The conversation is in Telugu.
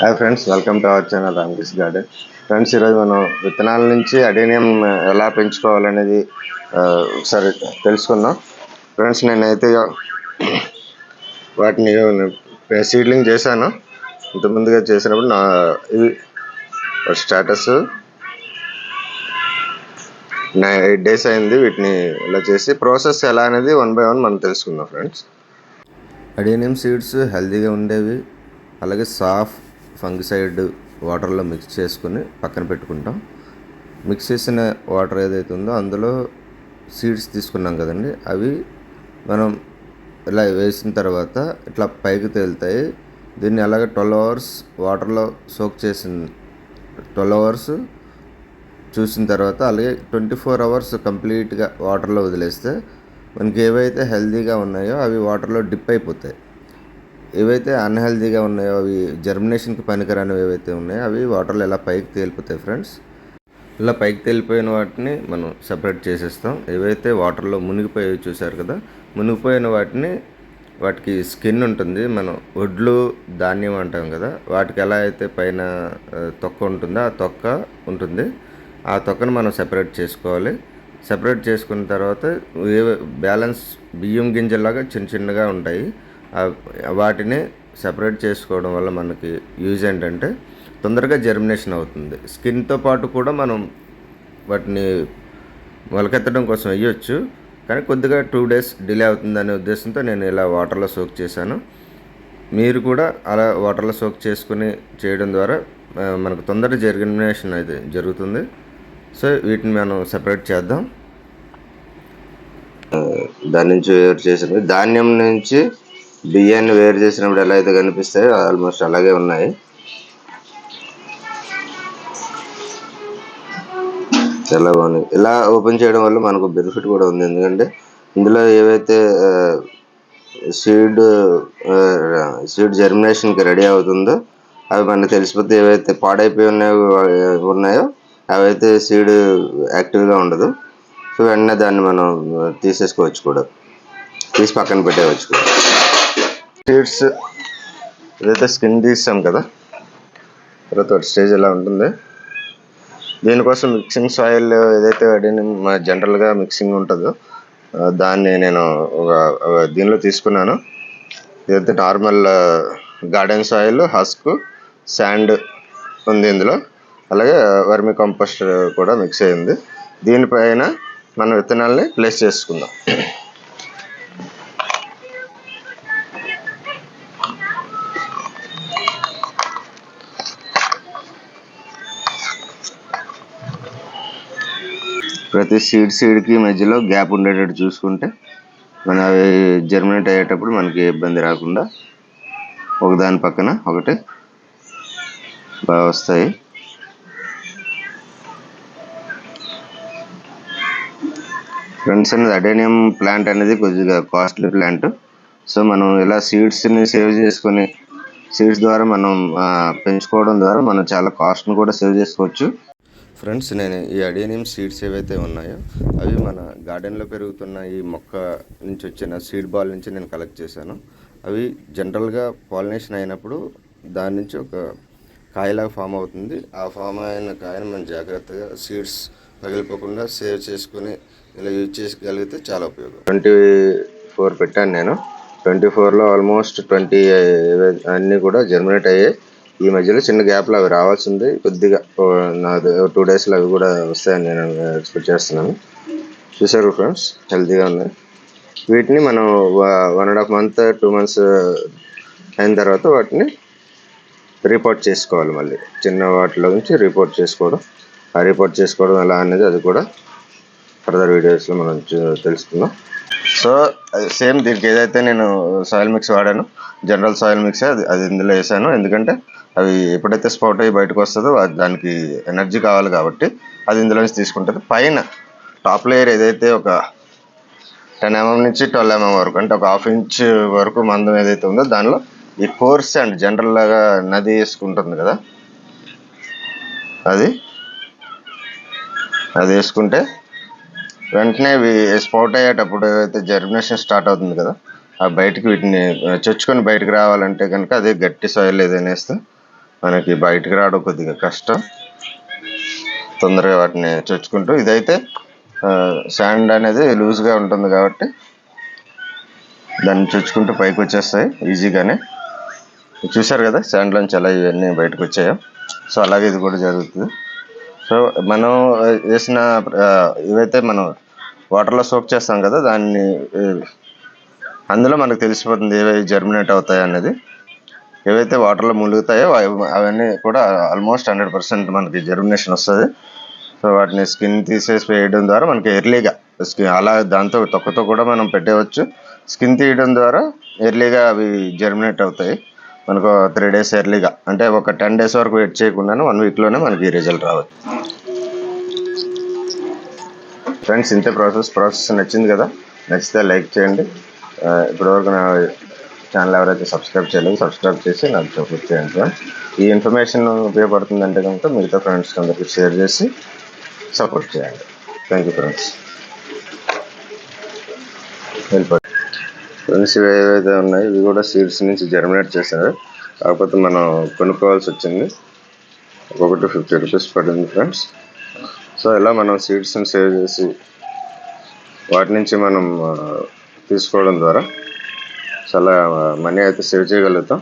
Hi friends welcome to our channel Ramakrishna garden friends ఈరోజు మనం విత్తనాల నుంచి అడేనియం ఎలా పెంచుకోవాలనేది ఒకసారి తెలుసుకుందాం. ఫ్రెండ్స్ నేనైతే వాటిని సీడ్లింగ్ చేశాను. ఇంతకుముందుగా చేసినప్పుడు నా ఇది స్టేటస్ ఎయిట్ డేస్ అయింది వీటిని ఇలా చేసి ప్రాసెస్ ఎలా అనేది వన్ బై వన్ మనం తెలుసుకుందాం ఫ్రెండ్స్ అడేనియం సీడ్స్ హెల్తీగా ఉండేవి అలాగే సాఫ్ ఫంగిసైడ్ వాటర్లో మిక్స్ చేసుకుని పక్కన పెట్టుకుంటాం. మిక్స్ చేసిన వాటర్ ఏదైతే ఉందో అందులో సీడ్స్ తీసుకున్నాం కదండి. అవి మనం ఇలా వేసిన తర్వాత ఇట్లా పైకి తేలుతాయి. దీన్ని అలాగే ట్వెల్వ్ అవర్స్ వాటర్లో సోక్ చేసిన ట్వెల్వ్ అవర్స్ చూసిన తర్వాత అలాగే ట్వంటీ ఫోర్ అవర్స్ కంప్లీట్గా వాటర్లో వదిలేస్తే మనకి ఏవైతే హెల్తీగా ఉన్నాయో అవి వాటర్లో డిప్ అయిపోతాయి. ఏవైతే అన్హెల్దీగా ఉన్నాయో అవి జర్మినేషన్కి పనికిరానివి ఏవైతే ఉన్నాయో అవి వాటర్లో ఇలా పైకి తేలిపోతాయి ఫ్రెండ్స్ ఇలా పైకి తేలిపోయిన వాటిని మనం సపరేట్ చేసేస్తాం. ఏవైతే వాటర్లో మునిగిపోయి చూసారు కదా మునిగిపోయిన వాటిని వాటికి స్కిన్ ఉంటుంది. మనం వడ్లు ధాన్యం అంటాం కదా వాటికి ఎలా అయితే పైన తొక్క ఉంటుందో ఆ తొక్క ఉంటుంది. ఆ తొక్కను మనం సెపరేట్ చేసుకోవాలి. సెపరేట్ చేసుకున్న తర్వాత ఏ బ్యాలెన్స్ బియ్యం గింజలాగా చిన్న చిన్నగా ఉంటాయి. వాటిని సపరేట్ చేసుకోవడం వల్ల మనకి యూజ్ ఏంటంటే తొందరగా జర్మినేషన్ అవుతుంది. స్కిన్తో పాటు కూడా మనం వాటిని మొలకెత్తడం కోసం వేయొచ్చు. కానీ కొద్దిగా టూ డేస్ డిలే అవుతుందనే ఉద్దేశంతో నేను ఇలా వాటర్లో సోక్ చేశాను. మీరు కూడా అలా వాటర్లో సోక్ చేసుకుని చేయడం ద్వారా మనకు తొందర జర్మినేషన్ అయితే జరుగుతుంది. సో వీటిని మనం సపరేట్ చేద్దాం. దాని నుంచి వేరు చేసిన ధాన్యం నుంచి బియ్యాన్ని వేరు చేసినప్పుడు ఎలా అయితే కనిపిస్తాయో ఆల్మోస్ట్ అలాగే ఉన్నాయి. చాలా బాగున్నాయి ఇలా ఓపెన్ చేయడం వల్ల మనకు బెనిఫిట్ కూడా ఉంది. ఎందుకంటే ఇందులో ఏవైతే సీడ్ సీడ్ జర్మినేషన్కి రెడీ అవుతుందో అవి మనకు తెలిసిపోతే ఏవైతే పాడైపోయి ఉన్నాయో ఉన్నాయో అవైతే సీడ్ యాక్టివ్గా ఉండదు. సో వెంటనే దాన్ని మనం తీసేసుకోవచ్చు కూడా. తీసి పక్కన పెట్టేయవచ్చు కూడా. సీడ్స్ ఏదైతే స్కిన్ తీస్తాం కదా? తర్వాత స్టేజ్ ఎలా ఉంటుంది? దీనికోసం మిక్సింగ్ సాయిల్ ఏదైతే అడిగిన జనరల్గా మిక్సింగ్ ఉంటుందో దాన్ని నేను ఒక ఒక దీనిలో తీసుకున్నాను. ఇదైతే normal garden soil husk sand ఉంది ఇందులో. అలాగే వర్మి కంపోస్ట్ కూడా మిక్స్ అయింది. దీనిపైన మనం విత్తనాలని ప్లేస్ చేసుకుందాం. ప్రతి సీడ్ సీడ్కి మధ్యలో గ్యాప్ ఉండేటట్టు చూసుకుంటే మనం అవి జర్మినేట్ అయ్యేటప్పుడు మనకి ఇబ్బంది రాకుండా ఒకదాని పక్కన ఒకటి బాగా వస్తాయి. ఫ్రెండ్స్ అనేది అడేనియం ప్లాంట్ అనేది కొద్దిగా కాస్ట్లీ ప్లాంట్. సో మనం ఇలా సీడ్స్ని సేవ్ చేసుకొని సీడ్స్ ద్వారా మనం పెంచుకోవడం ద్వారా మనం చాలా కాస్ట్ని కూడా సేవ్ చేసుకోవచ్చు. ఫ్రెండ్స్ నేను ఈ అడేనియం సీడ్స్ ఏవైతే ఉన్నాయో అవి మన గార్డెన్లో పెరుగుతున్న ఈ మొక్క నుంచి వచ్చిన సీడ్ బాల్ నుంచి నేను కలెక్ట్ చేశాను. అవి జనరల్గా పాలినేషన్ అయినప్పుడు దాని నుంచి ఒక కాయలాగా ఫామ్ అవుతుంది. ఆ ఫామ్ అయిన కాయను మనం జాగ్రత్తగా సీడ్స్ పగిలిపోకుండా సేవ్ చేసుకుని ఇలా యూజ్ చేసుకోగలిగితే చాలా ఉపయోగం. ట్వంటీ ఫోర్ పెట్టాను నేను. ట్వంటీ ఫోర్లో ఆల్మోస్ట్ ట్వంటీ అన్నీ కూడా జర్మినేట్ అయ్యాయి. ఈ మధ్యలో చిన్న గ్యాప్లో అవి రావాల్సింది. కొద్దిగా నాది టూ డేస్లో అవి కూడా వస్తాయని నేను ఎక్స్పెక్ట్ చేస్తున్నాను. చూసారు ఫ్రెండ్స్ హెల్తీగా ఉన్నాయి. వీటిని మనం one and half month two months అయిన తర్వాత వాటిని రిపోర్ట్ చేసుకోవాలి మళ్ళీ. చిన్న వాటిలో నుంచి రిపోర్ట్ చేసుకోవడం. ఆ రిపోర్ట్ చేసుకోవడం ఎలా అనేది అది కూడా ఫర్దర్ వీడియోస్లో మనం తెలుసుకుందాం. సో సేమ్ దీనికి ఏదైతే నేను సాయిల్ మిక్స్ వాడాను జనరల్ సాయిల్ మిక్స్ అది అది ఇందులో వేసాను. ఎందుకంటే అవి ఎప్పుడైతే స్పౌట్ అయ్యి బయటకు వస్తుందో అది దానికి ఎనర్జీ కావాలి కాబట్టి అది ఇందులో నుంచి తీసుకుంటుంది పైన టాప్ లేయర్ ఏదైతే ఒక టెన్ ఎంఎం నుంచి ట్వెల్వ్ ఎంఎం వరకు అంటే ఒక హాఫ్ ఇంచ్ వరకు మందం ఏదైతే ఉందో దానిలో ఈ కోర్స్ అండ్ జనరల్ లాగా నది వేసుకుంటుంది కదా. అది అది వేసుకుంటే వెంటనే ఇవి స్పౌట్ అయ్యేటప్పుడు ఏదైతే జర్మినేషన్ స్టార్ట్ అవుతుంది కదా ఆ బయటికి వీటిని చొచ్చుకొని బయటకు రావాలంటే కనుక అదే గట్టి సాయిల్ ఏదైనా వేస్తే మనకి బయటకు రావడం కొద్దిగా కష్టం. తొందరగా వాటిని చొచ్చుకుంటూ ఇదైతే శాండ్ అనేది లూజ్గా ఉంటుంది కాబట్టి దాన్ని చొచ్చుకుంటూ పైకి వచ్చేస్తాయి ఈజీగానే. చూశారు కదా శాండ్లోంచి ఎలా ఇవన్నీ బయటకు వచ్చాయో. సో అలాగే ఇది కూడా జరుగుతుంది. సో మనం వేసిన ఇవైతే మనం వాటర్లో సోప్ చేస్తాం కదా దాన్ని అందులో మనకు తెలిసిపోతుంది ఏవి జర్మినేట్ అవుతాయి అనేది ఏవైతే వాటర్లో ములుగుతాయో అవి- అవన్నీ కూడా ఆల్మోస్ట్ హండ్రెడ్ పర్సెంట్ మనకి జర్మినేషన్ వస్తుంది. సో వాటిని స్కిన్ తీసేసి వేయడం ద్వారా మనకి ఎర్లీగా స్కిన్ అలా దాంతో తొక్కతో కూడా మనం పెట్టేవచ్చు. స్కిన్ తీయడం ద్వారా ఎర్లీగా అవి జర్మినేట్ అవుతాయి. మనకు త్రీ డేస్ ఎర్లీగా అంటే ఒక టెన్ డేస్ వరకు వెయిట్ చేయకుండానే వన్ వీక్లోనే మనకి రిజల్ట్ రావచ్చు. ఫ్రెండ్స్ ఇంతే ప్రాసెస్ ప్రాసెస్ నచ్చింది కదా? నచ్చితే లైక్ చేయండి. ఇప్పటివరకు నా ఛానల్ ఎవరైతే సబ్స్క్రైబ్ చేయలేదు సబ్స్క్రైబ్ చేసి నాకు సపోర్ట్ చేయండి. ఫ్రెండ్స్ ఈ ఇన్ఫర్మేషన్ ఉపయోగపడుతుందంటే కనుక మిగతా ఫ్రెండ్స్ అందరికీ షేర్ చేసి సపోర్ట్ చేయండి. థ్యాంక్ యూ ఫ్రెండ్స్ ఫ్రెండ్స్ ఇవి ఏవైతే ఉన్నాయి ఇవి కూడా సీడ్స్ నుంచి జర్మినేట్ చేశారు. కాకపోతే మనం కొనుక్కోవాల్సి వచ్చింది. ఒకటి ఫిఫ్టీ రూపీస్ పడింది ఫ్రెండ్స్ సో ఇలా మనం సీడ్స్ని సేవ్ చేసి వాటి నుంచి మనం తీసుకోవడం ద్వారా చాలా మనీ అయితే సేవ్ చేయగలుగుతాం